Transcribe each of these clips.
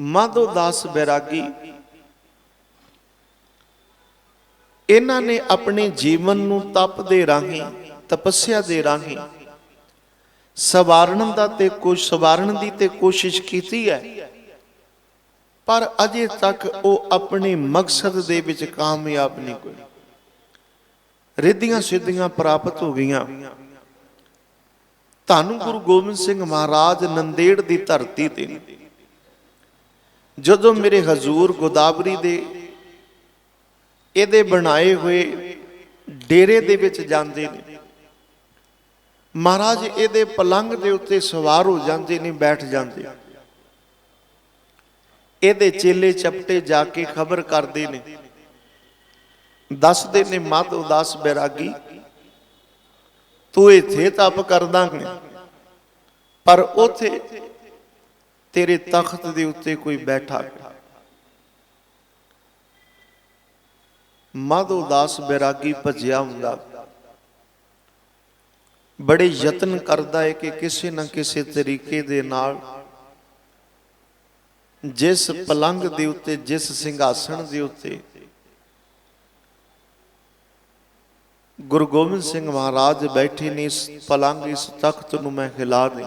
ਮਾਧੋ ਦਾਸ ਬੈਰਾਗੀ। ਇਹਨਾਂ ਨੇ ਆਪਣੇ ਜੀਵਨ ਨੂੰ ਤਪ ਦੇ ਰਾਹੀਂ, ਤਪੱਸਿਆ ਦੇ ਰਾਹੀਂ ਸਵਾਰਨ ਦਾ ਤੇ ਕੁਝ ਸਵਾਰਨ ਦੀ ਤੇ ਕੋਸ਼ਿਸ਼ ਕੀਤੀ ਹੈ। ਪਰ ਅਜੇ ਤੱਕ ਉਹ ਆਪਣੇ ਮਕਸਦ ਦੇ ਵਿੱਚ ਕਾਮਯਾਬ ਨਹੀਂ ਹੋਏ। ਰਿੱਧੀਆਂ ਸਿੱਧੀਆਂ ਪ੍ਰਾਪਤ ਹੋ ਗਈਆਂ। ਧੰਨ ਗੁਰੂ ਗੋਬਿੰਦ ਸਿੰਘ ਮਹਾਰਾਜ ਨੰਦੇੜ ਦੀ ਧਰਤੀ ਤੇ। ਜਦੋਂ ਮੇਰੇ ਹਜ਼ੂਰ ਗੋਦਾਵਰੀ ਦੇ ਇਹਦੇ ਬਣਾਏ ਹੋਏ ਡੇਰੇ ਦੇ ਵਿੱਚ ਜਾਂਦੇ ਨੇ, ਮਹਾਰਾਜ ਇਹਦੇ ਪਲੰਗ ਦੇ ਉੱਤੇ ਸਵਾਰ ਹੋ ਜਾਂਦੇ ਨੇ, ਬੈਠ ਜਾਂਦੇ ਇਹਦੇ ਚੇਲੇ ਚਪਟੇ ਜਾ ਕੇ ਖਬਰ ਕਰਦੇ ਨੇ। ਦੱਸਦੇ ਨੇ ਮਤ ਉਦਾਸ ਬੈਰਾਗੀ, ਤੂੰ ਇੱਥੇ ਤਪ ਕਰਦਾ ਪਰ ਉਥੇ ਤੇਰੇ ਤਖਤ ਦੇ ਉੱਤੇ ਕੋਈ ਬੈਠਾ। ਹੈ ਮਦ ਬੈਰਾਗੀ ਭਜਿਆ ਹੁੰਦਾ। ਬੜੇ ਯਤਨ ਕਰਦਾ ਹੈ ਕਿ ਕਿਸੇ ਨਾ ਕਿਸੇ ਤਰੀਕੇ ਦੇ ਨਾਲ ਜਿਸ ਪਲੰਗ ਦੇ ਉੱਤੇ, ਜਿਸ ਸਿੰਘਾਸਣ ਦੇ ਉੱਤੇ ਗੁਰੂ ਗੋਬਿੰਦ ਸਿੰਘ ਮਹਾਰਾਜ ਬੈਠੇ ਨੇ, ਇਸ ਪਲੰਗ, ਇਸ ਤਖਤ ਨੂੰ ਮੈਂ ਹਿਲਾ ਦੇ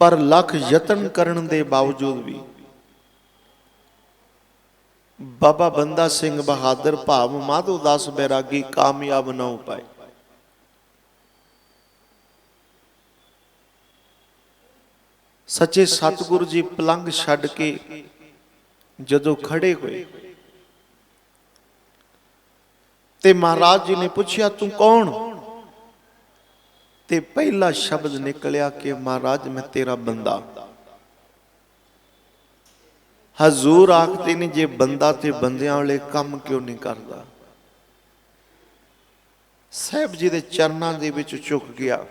ਪਰ ਲੱਖ ਯਤਨ ਕਰਨ ਦੇ ਬਾਵਜੂਦ ਵੀ ਬਾਬਾ ਬੰਦਾ ਸਿੰਘ ਬਹਾਦਰ ਭਾਵ ਮਾਧੋ ਦਾਸ ਬੈਰਾਗੀ ਕਾਮਯਾਬ ਨਾ ਹੋ ਪਾਏ। ਸੱਚੇ ਸਤਿਗੁਰੂ ਜੀ ਪਲੰਗ ਛੱਡ ਕੇ ਜਦੋਂ ਖੜੇ ਹੋਏ ਤੇ ਮਹਾਰਾਜ ਜੀ ਨੇ ਪੁੱਛਿਆ, ਤੂੰ ਕੌਣ? ਤੇ ਪਹਿਲਾ ਸ਼ਬਦ ਨਿਕਲਿਆ ਕਿ ਮਹਾਰਾਜ ਮੈਂ ਤੇਰਾ ਬੰਦਾ। ਹਜ਼ੂਰ ਆਖਦੇ ਨੇ ਜੇ ਬੰਦਾ ਤੇ ਬੰਦਿਆਂ ਵਾਲੇ ਕੰਮ ਕਿਉਂ ਨਹੀਂ ਕਰਦਾ? ਸਾਹਿਬ ਜੀ ਦੇ ਚਰਨਾਂ ਦੇ ਵਿੱਚ ਝੁਕ ਗਿਆ।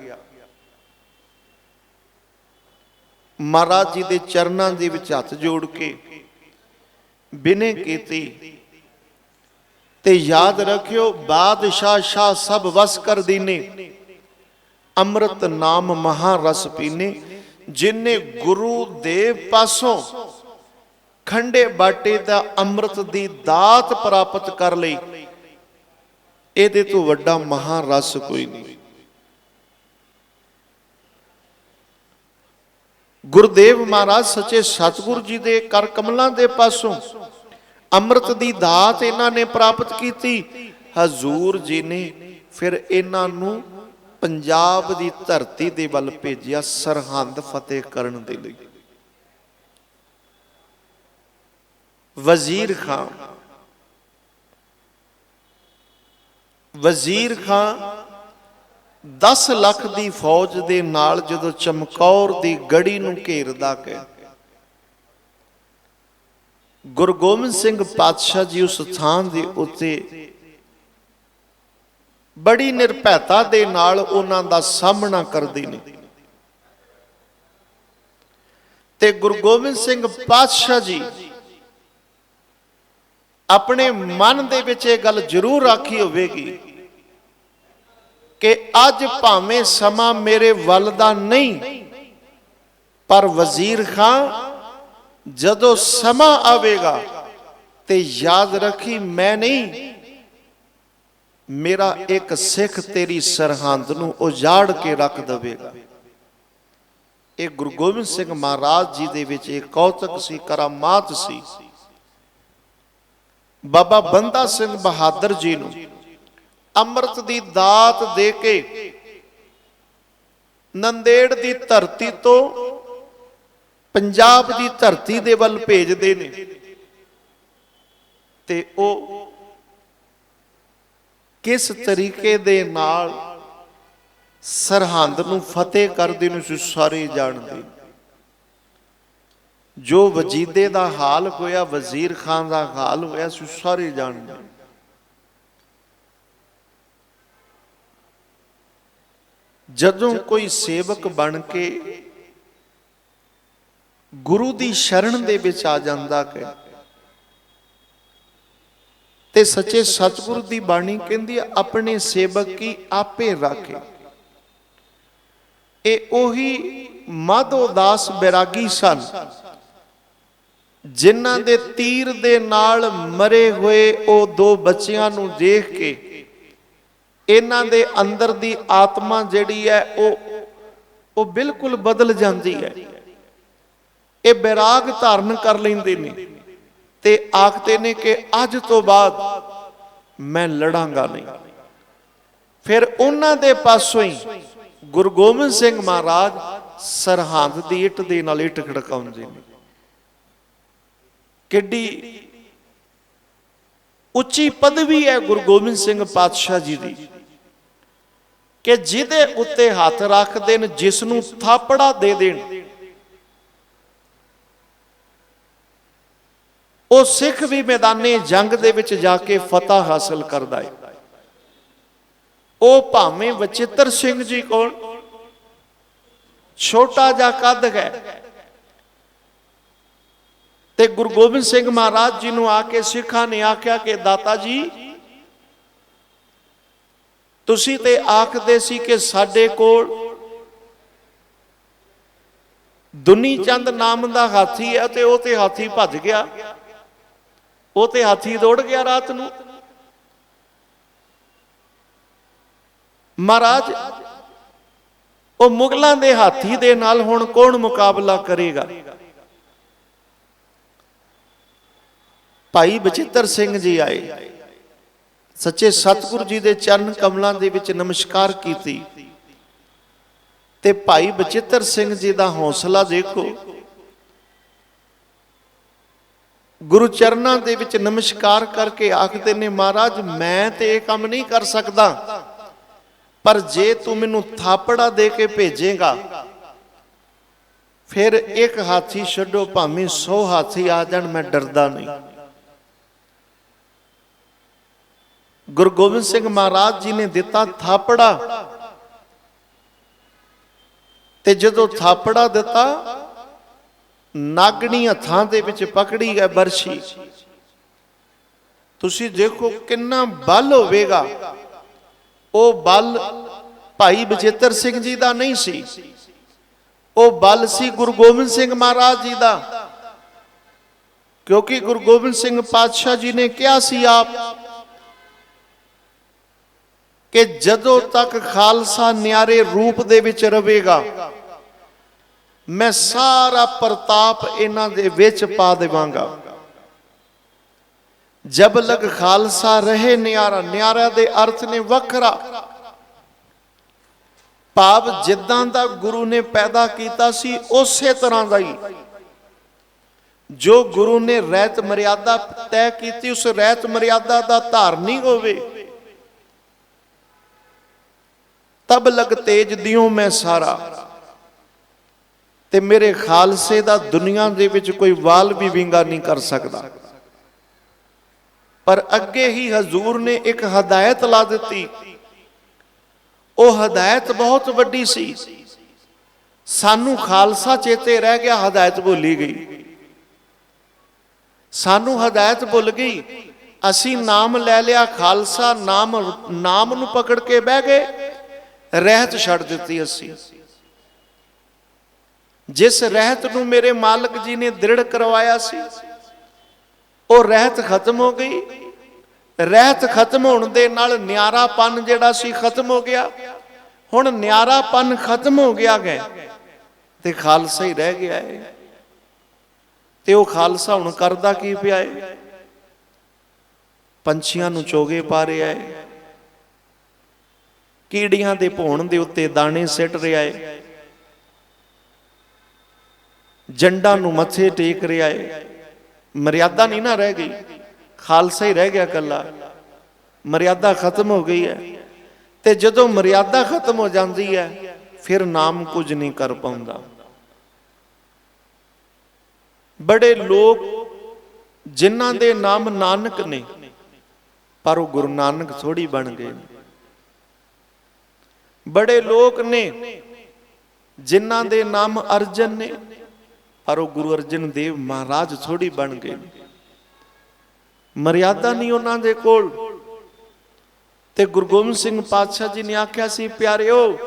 ਮਹਾਰਾਜ ਜੀ ਦੇ ਚਰਨਾਂ ਦੇ ਵਿੱਚ ਹੱਥ ਜੋੜ ਕੇ ਬਿਨੇ ਕੀਤੀ ਤੇ ਯਾਦ ਰੱਖਿਓ, ਬਾਦਸ਼ਾਹ ਸ਼ਾਹ ਸਭ ਵਸ ਕਰ ਦੀਨੇ ਅੰਮ੍ਰਿਤ ਨਾਮ ਮਹਾ ਰਸ ਪੀਨੇ, ਜਿਨੇ ਗੁਰੂ ਦੇ ਪਾਸੋਂ ਖੰਡੇ ਬਾਟੇ ਦਾ ਅੰਮ੍ਰਿਤ ਦੀ ਦਾਤ ਪ੍ਰਾਪਤ ਕਰ ਲਈ, ਇਹਦੇ ਤੋਂ ਵੱਡਾ ਮਹਾ ਰਸ ਕੋਈ ਨਹੀਂ। ਗੁਰਦੇਵ ਮਹਾਰਾਜ ਸੱਚੇ ਸਤਿਗੁਰੂ ਜੀ ਦੇ ਕਰ ਕਮਲਾਂ ਦੇ ਪਾਸੋਂ ਅੰਮ੍ਰਿਤ ਦੀ ਦਾਤ ਇਹਨਾਂ ਨੇ ਪ੍ਰਾਪਤ ਕੀਤੀ। ਹਜ਼ੂਰ ਜੀ ਨੇ ਫਿਰ ਇਹਨਾਂ ਨੂੰ ਪੰਜਾਬ ਦੀ ਧਰਤੀ ਦੇ ਵੱਲ ਭੇਜਿਆ ਸਰਹੰਦ ਫਤਿਹ ਕਰਨ ਦੇ ਲਈ। ਵਜ਼ੀਰ ਖਾਨ ਵਜ਼ੀਰ ਖਾਨ 10 ਲੱਖ ਦੀ ਫੌਜ ਦੇ ਨਾਲ ਜਦੋਂ ਚਮਕੌਰ ਦੀ ਗੜੀ ਨੂੰ ਘੇਰਦਾ ਕਿ ਗੁਰੂ ਗੋਬਿੰਦ ਸਿੰਘ ਪਾਤਸ਼ਾਹ ਜੀ ਉਸ ਥਾਂ ਦੇ ਉੱਤੇ ਬੜੀ ਨਿਰਭੈਤਾ ਦੇ ਨਾਲ ਉਹਨਾਂ ਦਾ ਸਾਹਮਣਾ ਕਰਦੇ ਨੇ ਤੇ ਗੁਰੂ ਗੋਬਿੰਦ ਸਿੰਘ ਪਾਤਸ਼ਾਹ ਜੀ ਆਪਣੇ ਮਨ ਦੇ ਵਿੱਚ ਇਹ ਗੱਲ ਜ਼ਰੂਰ ਰਾਖੀ ਹੋਵੇਗੀ ਕਿ ਅੱਜ ਭਾਵੇਂ ਸਮਾਂ ਮੇਰੇ ਵੱਲ ਦਾ ਨਹੀਂ, ਪਰ ਵਜ਼ੀਰ ਖਾਨ ਜਦੋਂ ਸਮਾਂ ਆਵੇਗਾ ਤੇ ਯਾਦ ਰੱਖੀ ਮੈਂ ਨਹੀਂ ਮੇਰਾ ਇੱਕ ਸਿੱਖ ਤੇਰੀ ਸਰਹੰਦ ਨੂੰ ਉਜਾੜ ਕੇ ਰੱਖ ਦਵੇਗਾ। ਇਹ ਗੁਰੂ ਗੋਬਿੰਦ ਸਿੰਘ ਮਹਾਰਾਜ ਜੀ ਦੇ ਵਿੱਚ ਇੱਕ ਕੌਤਕ ਸੀ, ਕਰਾਮਾਤ ਸੀ। ਬਾਬਾ ਬੰਦਾ ਸਿੰਘ ਬਹਾਦਰ ਜੀ ਨੂੰ ਅੰਮ੍ਰਿਤ ਦੀ ਦਾਤ ਦੇ ਕੇ ਨੰਦੇੜ ਦੀ ਧਰਤੀ ਤੋਂ ਪੰਜਾਬ ਦੀ ਧਰਤੀ ਦੇ ਵੱਲ ਭੇਜਦੇ ਨੇ ਤੇ ਉਹ ਕਿਸ ਤਰੀਕੇ ਦੇ ਨਾਲ ਸਰਹੰਦ ਨੂੰ ਫਤਿਹ ਕਰਦੇ ਨੂੰ ਤੁਸੀਂ ਸਾਰੇ ਜਾਣਦੇ। ਜੋ ਵਜੀਦੇ ਦਾ ਹਾਲ ਹੋਇਆ, ਵਜ਼ੀਰ ਖਾਨ ਦਾ ਹਾਲ ਹੋਇਆ ਤੁਸੀਂ ਸਾਰੇ ਜਾਣਦੇ। ਜਦੋਂ ਕੋਈ ਸੇਵਕ ਬਣ ਕੇ ਗੁਰੂ ਦੀ ਸ਼ਰਨ ਦੇ ਵਿੱਚ ਆ ਜਾਂਦਾ ਹੈ ਤੇ ਸੱਚੇ ਸਤਿਗੁਰੂ ਦੀ ਬਾਣੀ ਕਹਿੰਦੀ ਹੈ ਆਪਣੇ ਸੇਵਕ ਕੀ ਆਪੇ ਰਾਖੇ। ਇਹ ਉਹੀ ਮਾਧੋ ਦਾਸ ਬੈਰਾਗੀ ਸਨ, ਜਿਨ੍ਹਾਂ ਦੇ ਤੀਰ ਦੇ ਨਾਲ ਮਰੇ ਹੋਏ ਉਹ ਦੋ ਬੱਚਿਆਂ ਨੂੰ ਦੇਖ ਕੇ, ਇਹਨਾਂ ਦੇ ਅੰਦਰ ਦੀ ਆਤਮਾ ਜਿਹੜੀ ਹੈ ਉਹ ਉਹ ਬਿਲਕੁਲ ਬਦਲ ਜਾਂਦੀ ਹੈ। ਇਹ ਬੈਰਾਗ ਧਾਰਨ ਕਰ ਲੈਂਦੇ ਨੇ। ਤੇ ਆਖਦੇ ਨੇ ਕਿ ਅੱਜ ਤੋਂ ਬਾਅਦ ਮੈਂ ਲੜਾਂਗਾ ਨਹੀਂ। ਫਿਰ ਉਹਨਾਂ ਦੇ ਪਾਸੋਂ ਹੀ ਗੁਰੂ ਗੋਬਿੰਦ ਸਿੰਘ ਮਹਾਰਾਜ ਸਰਹੰਦ ਦੀ ਇੱਟ ਦੇ ਨਾਲ ਇੱਟ ਖੜਕਾਉਂਦੇ ਨੇ। ਕਿੱਡੀ ਉੱਚੀ ਪਦਵੀ ਹੈ ਗੁਰੂ ਗੋਬਿੰਦ ਸਿੰਘ ਪਾਤਸ਼ਾਹ ਜੀ ਦੀ ਕਿ ਜਿਹਦੇ ਉੱਤੇ ਹੱਥ ਰੱਖਦੇ ਨੇ ਜਿਸ ਨੂੰ ਥਾਪੜਾ ਦੇ ਦੇਣ। ਉਹ ਸਿੱਖ ਵੀ ਮੈਦਾਨੇ ਜੰਗ ਦੇ ਵਿੱਚ ਜਾ ਕੇ ਫਤਹ ਹਾਸਲ ਕਰਦਾ ਹੈ ਉਹ ਭਾਵੇਂ ਵਚਿੱਤਰ ਸਿੰਘ ਜੀ ਕੋਲ ਛੋਟਾ ਜਿਹਾ ਕੱਦ ਹੈ ਤੇ ਗੁਰੂ ਗੋਬਿੰਦ ਸਿੰਘ ਮਹਾਰਾਜ ਜੀ ਨੂੰ ਆ ਕੇ ਸਿੱਖਾਂ ਨੇ ਆਖਿਆ ਕਿ ਦਾਤਾ ਜੀ, ਤੁਸੀਂ ਤੇ ਆਖਦੇ ਸੀ ਕਿ ਸਾਡੇ ਕੋਲ ਦੁਨੀ ਚੰਦ ਨਾਮ ਦਾ ਹਾਥੀ ਹੈ ਤੇ ਉਹ ਤੇ ਹਾਥੀ ਭੱਜ ਗਿਆ। ਉਹ ਤੇ ਹਾਥੀ ਦੌੜ ਗਿਆ ਰਾਤ ਨੂੰ। ਮਹਾਰਾਜ, ਉਹ ਮੁਗਲਾਂ ਦੇ ਹਾਥੀ ਦੇ ਨਾਲ ਹੁਣ ਕੌਣ ਮੁਕਾਬਲਾ ਕਰੇਗਾ? ਭਾਈ ਬਚਿੱਤਰ ਸਿੰਘ ਜੀ ਆਏ। ਸੱਚੇ ਸਤਿਗੁਰੂ ਜੀ ਦੇ ਚਰਨ ਕਮਲਾਂ ਦੇ ਵਿੱਚ ਨਮਸਕਾਰ ਕੀਤੀ। ਤੇ ਭਾਈ ਬਚਿੱਤਰ ਸਿੰਘ ਜੀ ਦਾ ਹੌਸਲਾ ਦੇਖੋ। ਗੁਰੂ ਚਰਨਾਂ ਦੇ ਵਿੱਚ ਨਮਸਕਾਰ ਕਰਕੇ ਆਖਦੇ ਨੇ, ਮਹਾਰਾਜ, ਮੈਂ ਤੇ ਇਹ ਕੰਮ ਨਹੀਂ ਕਰ ਸਕਦਾ। ਪਰ ਜੇ ਤੂੰ ਮੈਨੂੰ ਥਾਪੜਾ ਦੇ ਕੇ ਭੇਜੇਗਾ, ਫਿਰ ਇੱਕ ਹਾਥੀ ਛੱਡੋ, ਭਾਵੇਂ 100 ਹਾਥੀ ਆ ਜਾਣ, ਮੈਂ ਡਰਦਾ ਨਹੀਂ। ਗੁਰੂ ਗੋਬਿੰਦ ਸਿੰਘ ਮਹਾਰਾਜ ਜੀ ਨੇ ਦਿੱਤਾ ਥਾਪੜਾ। ਤੇ ਜਦੋਂ ਥਾਪੜਾ ਦਿੱਤਾ ਨਾਗਣੀ ਹੱਥਾਂ ਦੇ ਵਿੱਚ ਪਕੜੀ ਹੈ ਬਰਸ਼ੀ। ਤੁਸੀਂ ਦੇਖੋ ਕਿੰਨਾ ਬਲ ਹੋਵੇਗਾ। ਉਹ ਬਲ ਭਾਈ ਬਚੇਤਰ ਸਿੰਘ ਜੀ ਦਾ ਨਹੀਂ ਸੀ। ਉਹ ਬਲ ਸੀ ਗੁਰੂ ਗੋਬਿੰਦ ਸਿੰਘ ਮਹਾਰਾਜ ਜੀ ਦਾ। ਕਿਉਂਕਿ ਗੁਰੂ ਗੋਬਿੰਦ ਸਿੰਘ ਪਾਤਸ਼ਾਹ ਜੀ ਨੇ ਕਿਹਾ ਸੀ ਆਪ ਕਿ ਜਦੋਂ ਤੱਕ ਖਾਲਸਾ ਨਿਆਰੇ ਰੂਪ ਦੇ ਵਿੱਚ ਰਹੇਗਾ ਮੈਂ ਸਾਰਾ ਪ੍ਰਤਾਪ ਇਹਨਾਂ ਦੇ ਵਿੱਚ ਪਾ ਦੇਵਾਂਗਾ। ਜਬ ਲਗ ਖਾਲਸਾ ਰਹੇ ਨਿਆਰਾ ਨਿਆਰਾ ਦੇ ਅਰਥ ਨੇ ਵੱਖਰਾ। ਭਾਵ ਜਿੱਦਾਂ ਦਾ ਗੁਰੂ ਨੇ ਪੈਦਾ ਕੀਤਾ ਸੀ, ਉਸੇ ਤਰ੍ਹਾਂ ਦਾ ਹੀ। ਜੋ ਗੁਰੂ ਨੇ ਰਹਿਤ ਮਰਿਆਦਾ ਤੈਅ ਕੀਤੀ, ਉਸ ਰਹਿਤ ਮਰਿਆਦਾ ਦਾ ਧਾਰਨੀ ਹੋਵੇ। ਤਬ ਲਗ ਤੇਜ ਦਿਓ ਮੈਂ ਸਾਰਾ। ਤੇ ਮੇਰੇ ਖਾਲਸੇ ਦਾ ਦੁਨੀਆ ਦੇ ਵਿੱਚ ਕੋਈ ਵਾਲ ਵੀ ਵਿੰਗਾ ਨਹੀਂ ਕਰ ਸਕਦਾ। ਪਰ ਅੱਗੇ ਹੀ ਹਜ਼ੂਰ ਨੇ ਇੱਕ ਹਦਾਇਤ ਲਾ ਦਿੱਤੀ। ਉਹ ਹਦਾਇਤ ਬਹੁਤ ਵੱਡੀ ਸੀ। ਸਾਨੂੰ ਖਾਲਸਾ ਚੇਤੇ ਰਹਿ ਗਿਆ, ਹਦਾਇਤ ਭੁੱਲੀ ਗਈ। ਸਾਨੂੰ ਹਦਾਇਤ ਭੁੱਲ ਗਈ। ਅਸੀਂ ਨਾਮ ਲੈ ਲਿਆ, ਖਾਲਸਾ ਨਾਮ ਨਾਮ ਨੂੰ ਪਕੜ ਕੇ ਬਹਿ ਗਏ। ਰਹਿਤ ਛੱਡ ਦਿੱਤੀ ਅਸੀਂ। ਜਿਸ ਰਹਿਤ ਨੂੰ ਮੇਰੇ ਮਾਲਕ ਜੀ ਨੇ ਦ੍ਰਿੜ ਕਰਵਾਇਆ ਸੀ, ਉਹ ਰਹਿਤ ਖਤਮ ਹੋ ਗਈ। ਰਹਿਤ ਖਤਮ ਹੋਣ ਦੇ ਨਾਲ ਨਿਆਰਾਪਨ ਜਿਹੜਾ ਸੀ ਖਤਮ ਹੋ ਗਿਆ। ਹੁਣ ਨਿਆਰਾਪਨ ਖਤਮ ਹੋ ਗਿਆ ਗਿਆ ਤੇ ਖਾਲਸਾ ਹੀ ਰਹਿ ਗਿਆ ਹੈ। ਤੇ ਉਹ ਖਾਲਸਾ ਹੁਣ ਕਰਦਾ ਕੀ ਪਿਆ ਹੈ? ਪੰਛੀਆਂ ਨੂੰ ਚੋਗੇ ਪਾ ਰਿਹਾ ਹੈ। ਕੀੜੀਆਂ ਦੇ ਭੋਣ ਦੇ ਉੱਤੇ ਦਾਣੇ ਸਿੱਟ ਰਿਹਾ ਹੈ। ਜੰਡਾਂ ਨੂੰ ਮੱਥੇ ਟੇਕ ਰਿਹਾ ਏ। ਮਰਿਆਦਾ ਨਹੀਂ ਨਾ ਰਹਿ ਗਈ। ਖਾਲਸਾ ਹੀ ਰਹਿ ਗਿਆ ਕੱਲਾ ਮਰਿਆਦਾ ਖਤਮ ਹੋ ਗਈ ਹੈ। ਤੇ ਜਦੋਂ ਮਰਿਆਦਾ ਖਤਮ ਹੋ ਜਾਂਦੀ ਹੈ, ਫਿਰ ਨਾਮ ਕੁਝ ਨਹੀਂ ਕਰ ਪਾਉਂਦਾ। ਬੜੇ ਲੋਕ ਜਿਨ੍ਹਾਂ ਦੇ ਨਾਮ ਨਾਨਕ ਨੇ, ਪਰ ਉਹ ਗੁਰੂ ਨਾਨਕ ਥੋੜੀ ਬਣ ਗਏ ਬੜੇ ਲੋਕ ਨੇ ਜਿਨ੍ਹਾਂ ਦੇ ਨਾਮ ਅਰਜਨ ਨੇ ਪਰ ਉਹ ਗੁਰੂ ਅਰਜਨ ਦੇਵ ਮਹਾਰਾਜ ਥੋੜੀ ਬਣ ਗਏ। ਮਰਿਆਦਾ ਨਹੀਂ ਉਹਨਾਂ ਦੇ ਕੋਲ। ਤੇ ਗੁਰੂ ਗੋਬਿੰਦ ਸਿੰਘ ਪਾਤਸ਼ਾਹ ਜੀ ਨੇ ਆਖਿਆ ਸੀ, ਪਿਆਰਿਓ,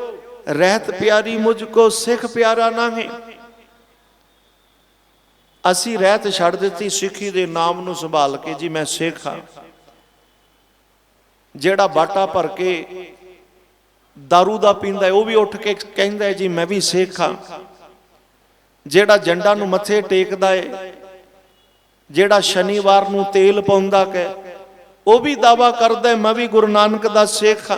ਰਹਿਤ ਪਿਆਰੀ ਮੁਝ ਕੋ, ਸਿੱਖ ਪਿਆਰਾ ਨਾਹੀਂ। ਅਸੀਂ ਰਹਿਤ ਛੱਡ ਦਿੱਤੀ, ਸਿੱਖੀ ਦੇ ਨਾਮ ਨੂੰ ਸੰਭਾਲ ਕੇ ਜੀ ਮੈਂ ਸਿੱਖ ਹਾਂ। ਜਿਹੜਾ ਬਾਟਾ ਭਰ ਕੇ दारू ਦਾ ਪੀਂਦਾ ਉਹ ਵੀ ਉੱਠ ਕੇ ਕਹਿੰਦਾ ਜੀ ਮੈਂ ਵੀ ਸਿੱਖ ਹਾਂ। ਜਿਹੜਾ ਜੰਡਾਂ ਨੂੰ ਮੱਥੇ ਟੇਕਦਾ ਹੈ ਜਿਹੜਾ ਸ਼ਨੀਵਾਰ ਨੂੰ ਤੇਲ ਪਾਉਂਦਾ ਹੈ ਉਹ ਵੀ ਦਾਵਾ ਕਰਦਾ ਹੈ ਮੈਂ ਵੀ ਗੁਰੂ ਨਾਨਕ ਦਾ ਸਿੱਖ ਹਾਂ।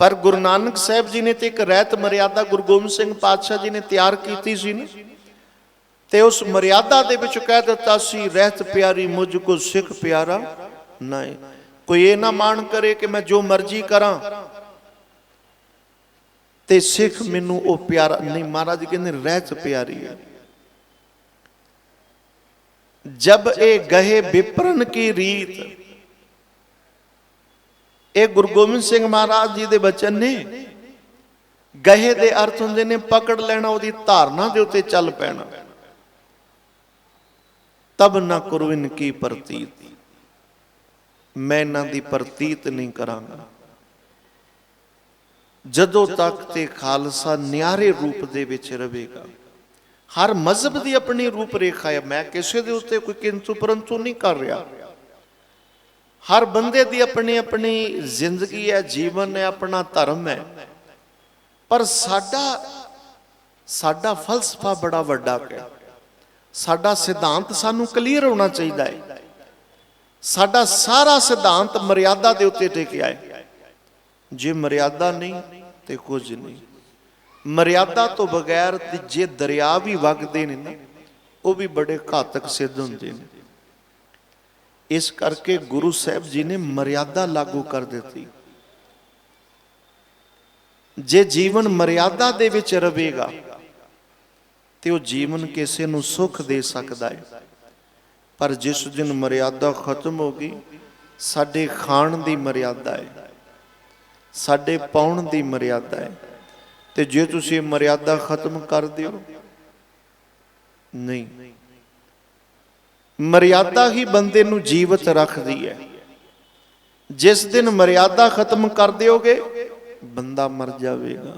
ਪਰ ਗੁਰੂ ਨਾਨਕ ਸਾਹਿਬ ਜੀ ਨੇ ਤੇ ਇੱਕ ਰਹਿਤ ਮਰਿਆਦਾ ਗੁਰੂ ਗੋਬਿੰਦ ਸਿੰਘ ਪਾਤਸ਼ਾਹ ਜੀ ਨੇ ਤਿਆਰ ਕੀਤੀ ਸੀ ਨਾ, ਤੇ ਉਸ ਮਰਿਆਦਾ ਦੇ ਵਿੱਚ ਕਹਿ ਦਿੱਤਾ ਸੀ, ਰਹਿਤ ਪਿਆਰੀ ਮੁਝ ਕੋ ਸਿੱਖ ਪਿਆਰਾ ਨਹੀਂ ਕੋਈ ਇਹ ਨਾ ਮਾਣ ਕਰੇ ਕਿ ਮੈਂ ਜੋ ਮਰਜ਼ੀ ਕਰਾਂ ਤੇ ਸਿੱਖ ਮੈਨੂੰ ਉਹ ਪਿਆਰਾ ਨਹੀਂ, ਮਹਾਰਾਜ ਜੀ ਕਹਿੰਦੇ ਰਹਿਤ ਪਿਆਰੀ ਹੈ। ਜਬ ਇਹ ਗਹੇ ਵਿਪਰਨ ਕੀ ਰੀਤ, ਇਹ ਗੁਰੂ ਗੋਬਿੰਦ ਸਿੰਘ ਮਹਾਰਾਜ ਜੀ ਦੇ ਬਚਨ ਨੇ, ਗਹੇ ਦੇ ਅਰਥ ਹੁੰਦੇ ਨੇ ਪਕੜ ਲੈਣਾ, ਉਹਦੀ ਧਾਰਨਾ ਦੇ ਉੱਤੇ ਚੱਲ ਪੈਣਾ। ਤਬ ਨਾ ਕੁਰਵਿਨ ਕੀ ਪ੍ਰਤੀਤ, ਮੈਂ ਇਹਨਾਂ ਦੀ ਪ੍ਰਤੀਤ ਨਹੀਂ ਕਰਾਂਗਾ। ਜਦੋਂ ਤੱਕ ਤੇ ਖਾਲਸਾ ਨਿਆਰੇ ਰੂਪ ਦੇ ਵਿੱਚ ਰਹੇਗਾ। ਹਰ ਮਜ਼ਹਬ ਦੀ ਆਪਣੀ ਰੂਪ ਰੇਖਾ ਹੈ। ਮੈਂ ਕਿਸੇ ਦੇ ਉੱਤੇ ਕੋਈ ਕਿੰਤੂ ਪਰੰਤੂ ਨਹੀਂ ਕਰ ਰਿਹਾ। ਹਰ ਬੰਦੇ ਦੀ ਆਪਣੀ ਆਪਣੀ ਜ਼ਿੰਦਗੀ ਹੈ, ਜੀਵਨ ਹੈ, ਆਪਣਾ ਧਰਮ ਹੈ। ਪਰ ਸਾਡਾ ਸਾਡਾ ਫਲਸਫਾ ਬੜਾ ਵੱਡਾ ਹੈ। ਸਾਡਾ ਸਿਧਾਂਤ ਸਾਨੂੰ ਕਲੀਅਰ ਹੋਣਾ ਚਾਹੀਦਾ ਹੈ। ਸਾਡਾ ਸਾਰਾ ਸਿਧਾਂਤ ਮਰਿਆਦਾ ਦੇ ਉੱਤੇ ਟਿਕਿਆ ਹੈ। ਜੇ ਮਰਿਆਦਾ ਨਹੀਂ ਤੇ ਕੁਝ ਨਹੀਂ। ਮਰਿਆਦਾ ਤੋਂ ਬਗੈਰ ਤੇ ਜੇ ਦਰਿਆ ਵੀ ਵਗਦੇ ਨੇ ਨਾ, ਉਹ ਵੀ ਬੜੇ ਘਾਤਕ ਸਿੱਧ ਹੁੰਦੇ ਨੇ। ਇਸ ਕਰਕੇ ਗੁਰੂ ਸਾਹਿਬ ਜੀ ਨੇ ਮਰਿਆਦਾ ਲਾਗੂ ਕਰ ਦਿੱਤੀ। ਜੇ ਜੀਵਨ ਮਰਿਆਦਾ ਦੇ ਵਿੱਚ ਰਵੇਗਾ ਤੇ ਉਹ ਜੀਵਨ ਕਿਸੇ ਨੂੰ ਸੁੱਖ ਦੇ ਸਕਦਾ ਹੈ। ਪਰ ਜਿਸ ਦਿਨ ਮਰਿਆਦਾ ਖਤਮ ਹੋ ਗਈ, ਸਾਡੇ ਖਾਣ ਦੀ ਮਰਿਆਦਾ ਹੈ। ਸਾਡੇ ਪਾਉਣ ਦੀ ਮਰਿਆਦਾ ਹੈ। ਤੇ ਜੇ ਤੁਸੀਂ ਇਹ ਮਰਿਆਦਾ ਖਤਮ ਕਰ ਦਿਓ, ਨਹੀਂ। ਮਰਿਆਦਾ ਹੀ ਬੰਦੇ ਨੂੰ ਜੀਵਤ ਰੱਖਦੀ ਹੈ। ਜਿਸ ਦਿਨ ਮਰਿਆਦਾ ਖਤਮ ਕਰ ਦਿਓਗੇ, ਬੰਦਾ ਮਰ ਜਾਵੇਗਾ।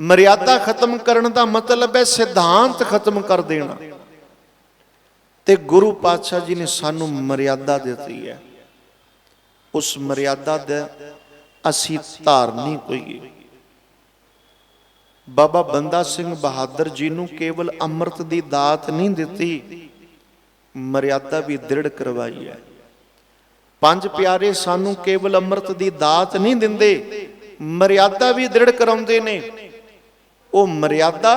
ਮਰਿਆਦਾ ਖਤਮ ਕਰਨ ਦਾ ਮਤਲਬ ਹੈ ਸਿਧਾਂਤ ਖਤਮ ਕਰ ਦੇਣਾ। ਤੇ ਗੁਰੂ ਪਾਤਸ਼ਾਹ ਜੀ ਨੇ ਸਾਨੂੰ ਮਰਿਆਦਾ ਦਿੱਤੀ ਹੈ। ਉਸ ਮਰਿਆਦਾ ਦਾ ਅਸੀਂ ਧਾਰਨੀ ਹੋਈਏ ਬਾਬਾ ਬੰਦਾ ਸਿੰਘ ਬਹਾਦਰ ਜੀ ਨੂੰ ਕੇਵਲ ਅੰਮ੍ਰਿਤ ਦੀ ਦਾਤ ਨਹੀਂ ਦਿੱਤੀ, ਮਰਿਆਦਾ ਵੀ ਦ੍ਰਿੜ ਕਰਵਾਈ ਹੈ। ਪੰਜ ਪਿਆਰੇ ਸਾਨੂੰ ਕੇਵਲ ਅੰਮ੍ਰਿਤ ਦੀ ਦਾਤ ਨਹੀਂ ਦਿੰਦੇ, ਮਰਿਆਦਾ ਵੀ ਦ੍ਰਿੜ ਕਰਾਉਂਦੇ ਨੇ। ਉਹ ਮਰਿਆਦਾ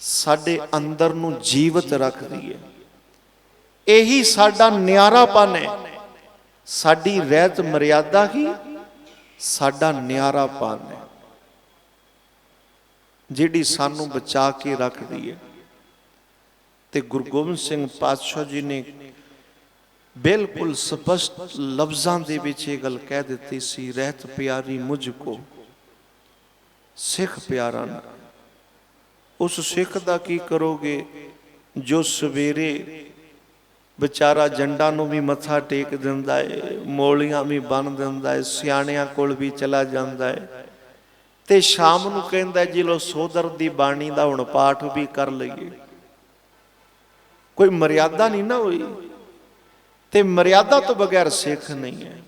ਸਾਡੇ ਅੰਦਰ ਨੂੰ ਜੀਵਤ ਰੱਖਦੀ ਹੈ। ਇਹੀ ਸਾਡਾ ਨਿਆਰਾਪਨ ਹੈ। ਸਾਡੀ ਰਹਿਤ ਮਰਿਆਦਾ ਹੀ ਸਾਡਾ ਨਿਆਰਾਪਨ ਹੈ। ਜਿਹੜੀ ਸਾਨੂੰ ਬਚਾ ਕੇ ਰੱਖਦੀ ਹੈ। ਤੇ ਗੁਰੂ ਗੋਬਿੰਦ ਸਿੰਘ ਪਾਤਸ਼ਾਹ ਜੀ ਨੇ ਬਿਲਕੁਲ ਸਪਸ਼ਟ ਲਫ਼ਜ਼ਾਂ ਦੇ ਵਿੱਚ ਇਹ ਗੱਲ ਕਹਿ ਦਿੱਤੀ ਸੀ, ਰਹਿਤ ਪਿਆਰੀ ਮੁਝ ਕੋ, ਸਿੱਖ ਪਿਆਰਾ ਨਾ ਉਸ ਸਿੱਖ ਦਾ ਕੀ ਕਰੋਗੇ? ਜੋ ਸਵੇਰੇ ਵਿਚਾਰਾ ਜੰਡਾਂ ਨੂੰ ਵੀ ਮੱਥਾ ਟੇਕ ਦਿੰਦਾ ਏ, ਮੋਲੀਆਂ ਵੀ ਬੰਨ ਦਿੰਦਾ ਏ, ਸਿਆਣਿਆਂ ਕੋਲ ਵੀ ਚਲਾ ਜਾਂਦਾ ਏ। ਤੇ ਸ਼ਾਮ ਨੂੰ ਕਹਿੰਦਾ ਜੀ ਲੋ ਸੋਦਰ ਦੀ ਬਾਣੀ ਦਾ ਹੁਣ ਪਾਠ ਵੀ ਕਰ ਲਈਏ। ਕੋਈ ਮਰਿਆਦਾ ਨਹੀਂ ਨਾ ਹੋਈ। ਤੇ ਮਰਿਆਦਾ ਤੋਂ ਬਗੈਰ ਸਿੱਖ ਨਹੀਂ ਹੈ।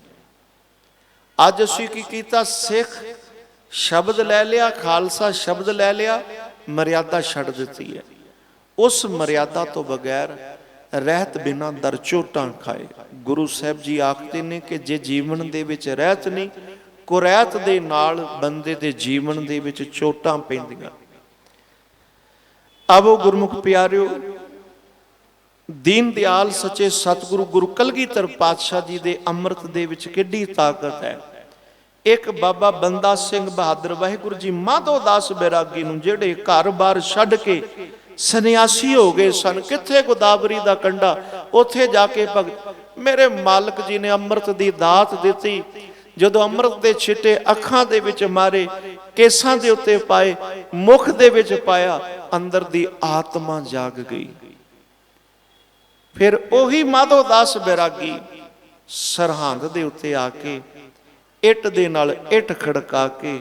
ਅੱਜ ਅਸੀਂ ਕੀ ਕੀਤਾ? ਸਿੱਖ ਸ਼ਬਦ ਲੈ ਲਿਆ, ਖਾਲਸਾ ਸ਼ਬਦ ਲੈ ਲਿਆ, ਮਰਿਆਦਾ ਛੱਡ ਦਿੱਤੀ ਹੈ। ਉਸ ਮਰਿਆਦਾ ਤੋਂ ਬਗੈਰ ਰਹਿਤ ਬਿਨਾ ਦਰ ਚੋਟਾਂ ਖਾਏ। ਗੁਰੂ ਸਾਹਿਬ ਜੀ ਆਖਦੇ ਨੇ ਕਿ ਜੇ ਜੀਵਨ ਦੇ ਵਿੱਚ ਰਹਿਤ ਨਹੀਂ, ਕੁਰੈਤ ਦੇ ਨਾਲ ਬੰਦੇ ਦੇ ਜੀਵਨ ਦੇ ਵਿੱਚ ਚੋਟਾਂ ਪੈਂਦੀਆਂ। ਆਵੋ ਗੁਰਮੁਖ ਪਿਆਰਿਓ, ਦੀਨ ਦਿਆਲ ਸੱਚੇ ਸਤਿਗੁਰੂ ਗੁਰੂ ਕਲਗੀਧਰ ਪਾਤਸ਼ਾਹ ਜੀ ਦੇ ਅੰਮ੍ਰਿਤ ਦੇ ਵਿੱਚ ਕਿੱਡੀ ਤਾਕਤ ਹੈ। ਇੱਕ ਬਾਬਾ ਬੰਦਾ ਸਿੰਘ ਬਹਾਦਰ ਵਾਹਿਗੁਰੂ ਜੀ ਮਾਧੋ ਦਾਸ ਬੈਰਾਗੀ ਨੂੰ ਜਿਹੜੇ ਘਰ-ਬਾਰ ਛੱਡ ਕੇ ਸੰਨਿਆਸੀ ਹੋ ਗਏ ਸਨ। ਕਿੱਥੇ ਗੋਦਾਵਰੀ ਦਾ ਕੰਡਾ? ਉੱਥੇ ਜਾ ਕੇ ਭਗਤ ਮੇਰੇ ਮਾਲਕ ਜੀ ਨੇ ਅੰਮ੍ਰਿਤ ਦੀ ਦਾਤ ਦਿੱਤੀ। ਜਦੋਂ ਅੰਮ੍ਰਿਤ ਦੇ ਛਿੱਟੇ ਅੱਖਾਂ ਦੇ ਵਿੱਚ ਮਾਰੇ, ਕੇਸਾਂ ਦੇ ਉੱਤੇ ਪਾਏ, ਮੁਖ ਦੇ ਵਿੱਚ ਪਾਇਆ, ਅੰਦਰ ਦੀ ਆਤਮਾ ਜਾਗ ਗਈ। ਫਿਰ ਉਹੀ ਮਾਧੋ ਦਾਸ ਬੈਰਾਗੀ ਸਰਹੰਦ ਦੇ ਉੱਤੇ ਆ ਕੇ ਇੱਟ ਦੇ ਨਾਲ ਇੱਟ ਖੜਕਾ ਕੇ,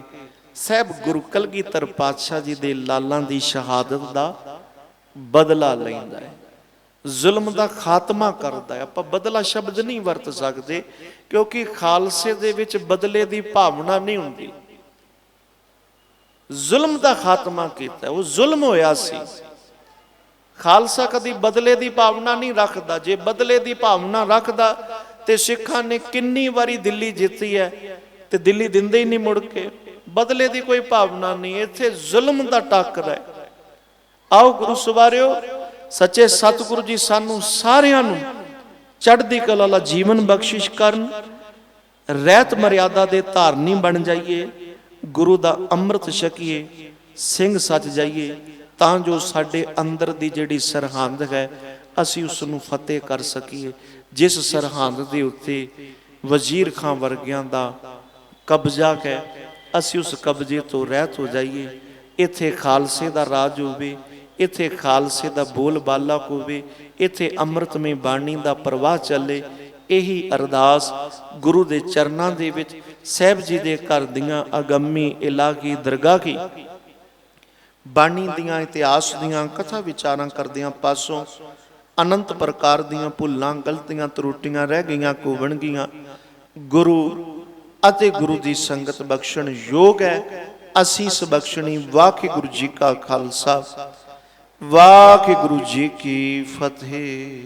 ਸਹਿਬ ਗੁਰੂ ਕਲਗੀਧਰ ਪਾਤਸ਼ਾਹ ਜੀ ਦੇ ਲਾਲਾਂ ਦੀ ਸ਼ਹਾਦਤ ਦਾ ਬਦਲਾ ਲੈਂਦਾ ਹੈ। ਜ਼ੁਲਮ ਦਾ ਖਾਤਮਾ ਕਰਦਾ ਹੈ। ਆਪਾਂ ਬਦਲਾ ਸ਼ਬਦ ਨਹੀਂ ਵਰਤ ਸਕਦੇ, ਕਿਉਂਕਿ ਖਾਲਸੇ ਦੇ ਵਿੱਚ ਬਦਲੇ ਦੀ ਭਾਵਨਾ ਨਹੀਂ ਹੁੰਦੀ। ਜ਼ੁਲਮ ਦਾ ਖਾਤਮਾ ਕੀਤਾ ਉਹ ਜ਼ੁਲਮ ਹੋਇਆ ਸੀ। ਖਾਲਸਾ ਕਦੀ ਬਦਲੇ ਦੀ ਭਾਵਨਾ ਨਹੀਂ ਰੱਖਦਾ। ਜੇ ਬਦਲੇ ਦੀ ਭਾਵਨਾ ਰੱਖਦਾ, ਤੇ ਸਿੱਖਾਂ ਨੇ ਕਿੰਨੀ ਵਾਰੀ ਦਿੱਲੀ ਜਿੱਤੀ ਹੈ ਤੇ ਦਿੱਲੀ ਦਿੰਦੇ ਹੀ ਨਹੀਂ ਮੁੜ ਕੇ। ਬਦਲੇ ਦੀ ਕੋਈ ਭਾਵਨਾ ਨਹੀਂ। ਇੱਥੇ ਜ਼ੁਲਮ ਦਾ ਟੱਕਰ ਹੈ। ਆਓ ਗੁਰੂ ਸਵਾਰਿਓ, ਸੱਚੇ ਸਤਿਗੁਰੂ ਜੀ ਸਾਨੂੰ ਸਾਰਿਆਂ ਨੂੰ ਚੜ੍ਹਦੀ ਕਲਾ ਦਾ ਜੀਵਨ ਬਖਸ਼ਿਸ਼ ਕਰਨ, ਰਹਿਤ ਮਰਿਆਦਾ ਦੇ ਧਾਰਨੀ ਬਣ ਜਾਈਏ, ਗੁਰੂ ਦਾ ਅੰਮ੍ਰਿਤ ਛਕੀਏ, ਸਿੰਘ ਸੱਚ ਜਾਈਏ, ਤਾਂ ਜੋ ਸਾਡੇ ਅੰਦਰ ਦੀ ਜਿਹੜੀ ਸਰਹੰਦ ਹੈ, ਅਸੀਂ ਉਸ ਨੂੰ ਫਤਿਹ ਕਰ ਸਕੀਏ। ਜਿਸ ਸਰਹੰਦ ਦੇ ਉੱਤੇ ਵਜ਼ੀਰ ਖਾਂ ਵਰਗਿਆਂ ਦਾ ਕਬਜ਼ਾ ਹੈ, ਅਸੀਂ ਉਸ ਕਬਜ਼ੇ ਤੋਂ ਰਹਿਤ ਹੋ ਜਾਈਏ। ਇੱਥੇ ਖਾਲਸੇ ਦਾ ਰਾਜ ਹੋਵੇ ਇੱਥੇ ਖਾਲਸੇ ਦਾ ਬੋਲ ਬਾਲਾ ਹੋਵੇ ਇੱਥੇ ਅੰਮ੍ਰਿਤਮਈ ਬਾਣੀ ਦਾ ਪ੍ਰਵਾਹ ਚੱਲੇ, ਇਹੀ ਅਰਦਾਸ ਗੁਰੂ ਦੇ ਚਰਨਾਂ ਦੇ ਵਿੱਚ ਸਹਿਬ ਜੀ ਦੇ ਘਰ ਦੀਆਂ ਅਗੰਮੀ ਇਲਾਕੀ ਦਰਗਾਹ। ਕੀ ਬਾਣੀ ਦੀਆਂ ਇਤਿਹਾਸ ਦੀਆਂ ਕਥਾ ਵਿਚਾਰਾਂ ਕਰਦਿਆਂ ਪਾਸੋਂ ਅਨੰਤ ਪ੍ਰਕਾਰ ਦੀਆਂ ਭੁੱਲਾਂ, ਗਲਤੀਆਂ, ਤਰੁੱਟੀਆਂ ਰਹਿ ਗਈਆਂ ਕੋਵਣ ਗਈਆਂ। ਗੁਰੂ ਅਤੇ ਗੁਰੂ ਦੀ ਸੰਗਤ ਬਖਸ਼ਣ ਯੋਗ ਹੈ। ਅਸੀਸ ਬਖਸ਼ਣੀ ਵਾਹਿਗੁਰੂ ਜੀ ਕਾ ਖਾਲਸਾ। ਵਾਹਿਗੁਰੂ ਜੀ ਕੀ ਫਤਿਹ।